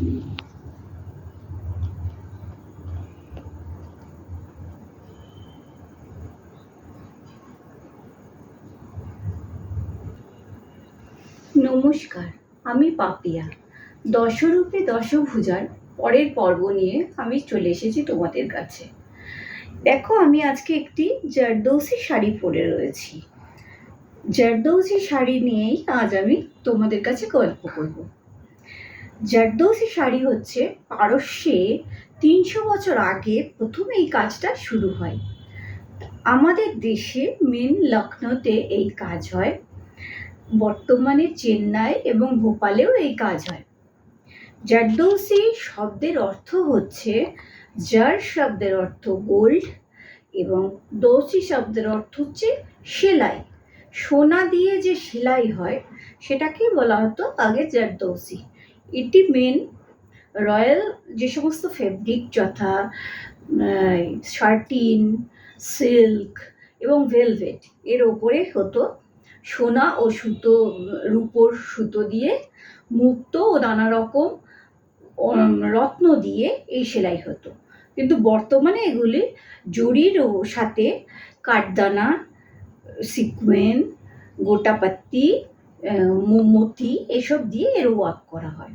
নমস্কার, আমি পাপিয়া। দশরূপে দশভুজার পরের পর্ব নিয়ে আমি চলে এসেছি তোমাদের কাছে। দেখো, আমি আজকে একটি জারদৌসি শাড়ি পরে রয়েছি। জারদৌসি শাড়ি নিয়েই আজ আমি তোমাদের কাছে গল্প করব। জারদৌসি শাড়ি হচ্ছে পারস্যে তিনশো বছর আগে প্রথম এই কাজটা শুরু হয়। আমাদের দেশে মেন লখনৌতে এই কাজ হয়, বর্তমানে চেন্নাই এবং ভোপালেও এই কাজ হয়। জারদৌসি শব্দের অর্থ হচ্ছে, জার শব্দের অর্থ গোল্ড এবং দৌসি শব্দের অর্থ হচ্ছে সেলাই। সোনা দিয়ে যে সেলাই হয় সেটাকে বলা হতো আগে জারদৌসি। এটি মেন রয়্যাল যে সমস্ত ফেব্রিক যথা শার্টিন সিল্ক এবং ভেলভেট এর ওপরে হতো সোনা ও সুতো, রূপোর সুতো দিয়ে মুক্ত ও নানা রকম রত্ন দিয়ে এই সেলাই হতো। কিন্তু বর্তমানে এগুলি জরির সাথে কাঠদানা, সিকুয়েন, গোটাপাত্তি মোমতি এসব দিয়ে এর ওয়ার্ক করা হয়।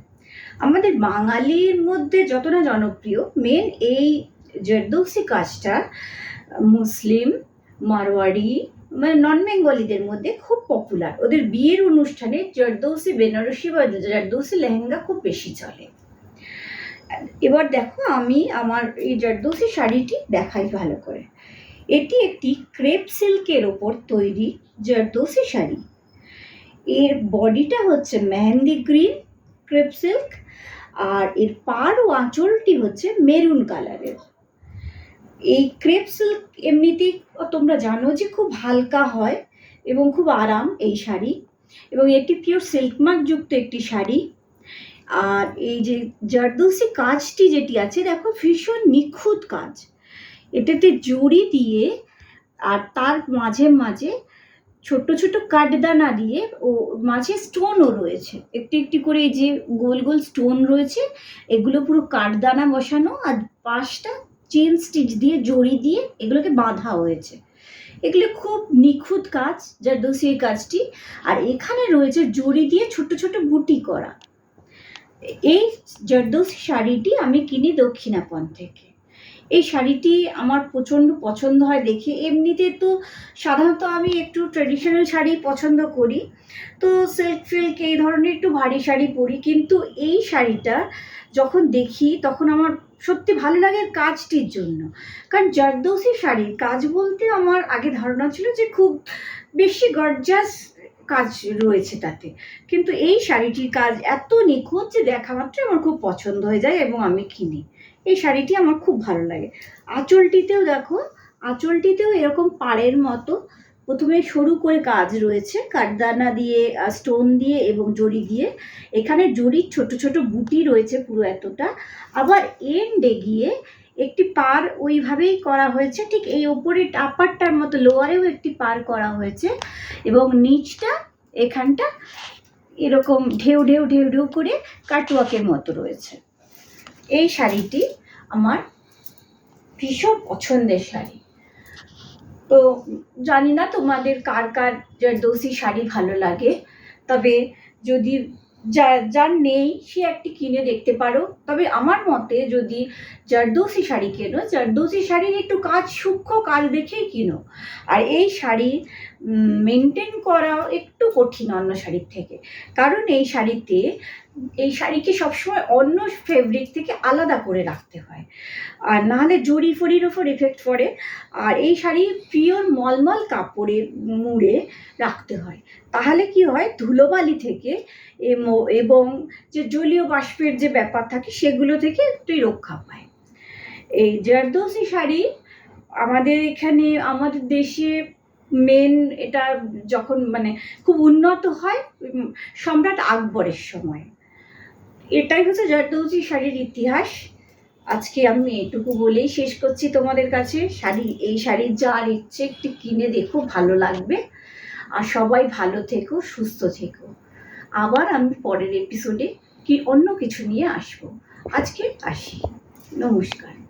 আমাদের বাঙালির মধ্যে যতটা জনপ্রিয় মেন এই জেরদৌসি কাজটা মুসলিম মারোয়াড়ি মানে নন বেঙ্গলিদের মধ্যে খুব পপুলার ওদের বিয়ের অনুষ্ঠানে জর্দৌসি, বেনারসি বা জর্দৌসি লেহেঙ্গা খুব বেশি চলে। এবার দেখো আমি আমার এই জর্দৌসি শাড়িটি দেখাই ভালো করে। এটি একটি ক্রেপ সিল্কের ওপর তৈরি জর্দৌসি শাড়ি। এর বডিটা হচ্ছে মেহেন্দি গ্রিন, ক্রেপ সিল্ক, আর এর পাড় ও আঁচলটি হচ্ছে মেরুন কালারের। এই ক্রেপ সিল্ক এমনিতেই তোমরা জানো যে খুব হালকা হয় এবং খুব আরাম এই শাড়ি। এবং এটি পিওর সিল্ক মার্ক যুক্ত একটি শাড়ি। আর এই যে জারদৌসি কাজটি যেটি আছে, দেখো ভীষণ নিখুঁত কাজ। এটাতে জড়ি দিয়ে আর তার মাঝে মাঝে ছোট ছোট কাঠদানা দিয়ে ও মাঝে স্টোনও রয়েছে। একটি একটি করে এই যে গোল গোল স্টোন রয়েছে, এগুলো পুরো কাঠদানা বসানো আর পাশটা চেন স্টিচ দিয়ে, জড়ি দিয়ে এগুলোকে বাঁধা হয়েছে। এগুলো খুব নিখুঁত কাজ জারদৌসি এই কাজটি। আর এখানে রয়েছে জড়ি দিয়ে ছোট ছোট বুটি করা। এই জারদৌসি শাড়িটি আমি কিনি দক্ষিণাপন থেকে। এই শাড়িটি আমার প্রচণ্ড পছন্দ হয় দেখে। এমনিতে তো সাধারণত আমি একটু ট্রেডিশনাল শাড়ি পছন্দ করি। তো সিল্ক ফিল্ক এই ধরনের একটু ভারী শাড়ি পরি। কিন্তু এই শাড়িটা যখন দেখি, তখন আমার সত্যি ভালো লাগে কাজটির জন্য। কারণ জারদৌসি শাড়ির কাজ বলতে আমার আগে ধারণা ছিল যে খুব বেশি গর্জাস কাজ রয়েছে তাতে। কিন্তু এই শাড়িটির কাজ এত নিখুঁত যে দেখা মাত্র আমার খুব পছন্দ হয়ে যায় এবং আমি কিনি। এই শাড়িটি আমার খুব ভালো লাগে। আঁচলটিতেও দেখো, আঁচলটিতেও এরকম পাড়ের মতো প্রথমে সরু করে কাজ রয়েছে কাঠদানা দিয়ে স্টোন দিয়ে এবং জড়ি দিয়ে। এখানে জড়ির ছোট ছোট বুটি রয়েছে পুরো এতটা। আবার এন্ডে গিয়ে একটি পার ওইভাবেই করা হয়েছে, ঠিক এই ওপরে আপারটার মতো লোয়ারেও একটি পার করা হয়েছে এবং নিচটা, এখানটা এরকম ঢেউ ঢেউ ঢেউ ঢেউ করে কাটওয়ার্কের মতো রয়েছে। এই শাড়িটি আমার ভীষণ পছন্দের শাড়ি। তো জানি না তোমাদের কার কার জারদৌসি শাড়ি ভালো লাগে, তবে যদি যা, যার নেই সে একটি কিনে দেখতে পারো। তবে আমার মতে যদি জারদৌসি শাড়ি কেনো, জারদৌসি শাড়ির একটু কাজ সূক্ষ্ম কাজ দেখেই কিনো। আর এই শাড়ি মেনটেন করাও একটু কঠিন অন্য শাড়ির থেকে। কারণ এই শাড়িতে, এই শাড়িকে সবসময় অন্য ফেব্রিক থেকে আলাদা করে রাখতে হয়। আর নাহলে জড়ি ফড়ির ওপর ইফেক্ট পড়ে। আর এই শাড়ি পিওর মলমল কাপড়ে মুড়ে রাখতে হয়। তাহলে কি হয়? ধুলোবালি থেকে এবং যে জলীয় বাষ্পের যে ব্যাপার থাকে, সেগুলো থেকে একটুই রক্ষা পায়। এই জারদৌসি শাড়ি আমাদের এখানে, আমাদের দেশে মেন এটা যখন মানে খুব উন্নত হয় সম্রাট আকবরের সময়। এটাই হচ্ছে জারদৌসি শাড়ির ইতিহাস। আজকে আমি এটুকু বলেই শেষ করছি তোমাদের কাছে। শাড়ি, এই শাড়ির যার ইচ্ছে একটু কিনে দেখো, ভালো লাগবে। আর সবাই ভালো থেকো, সুস্থ থেকো। আবার আমি পরের এপিসোডে কি অন্য কিছু নিয়ে আসব। আজকে আসি। নমস্কার।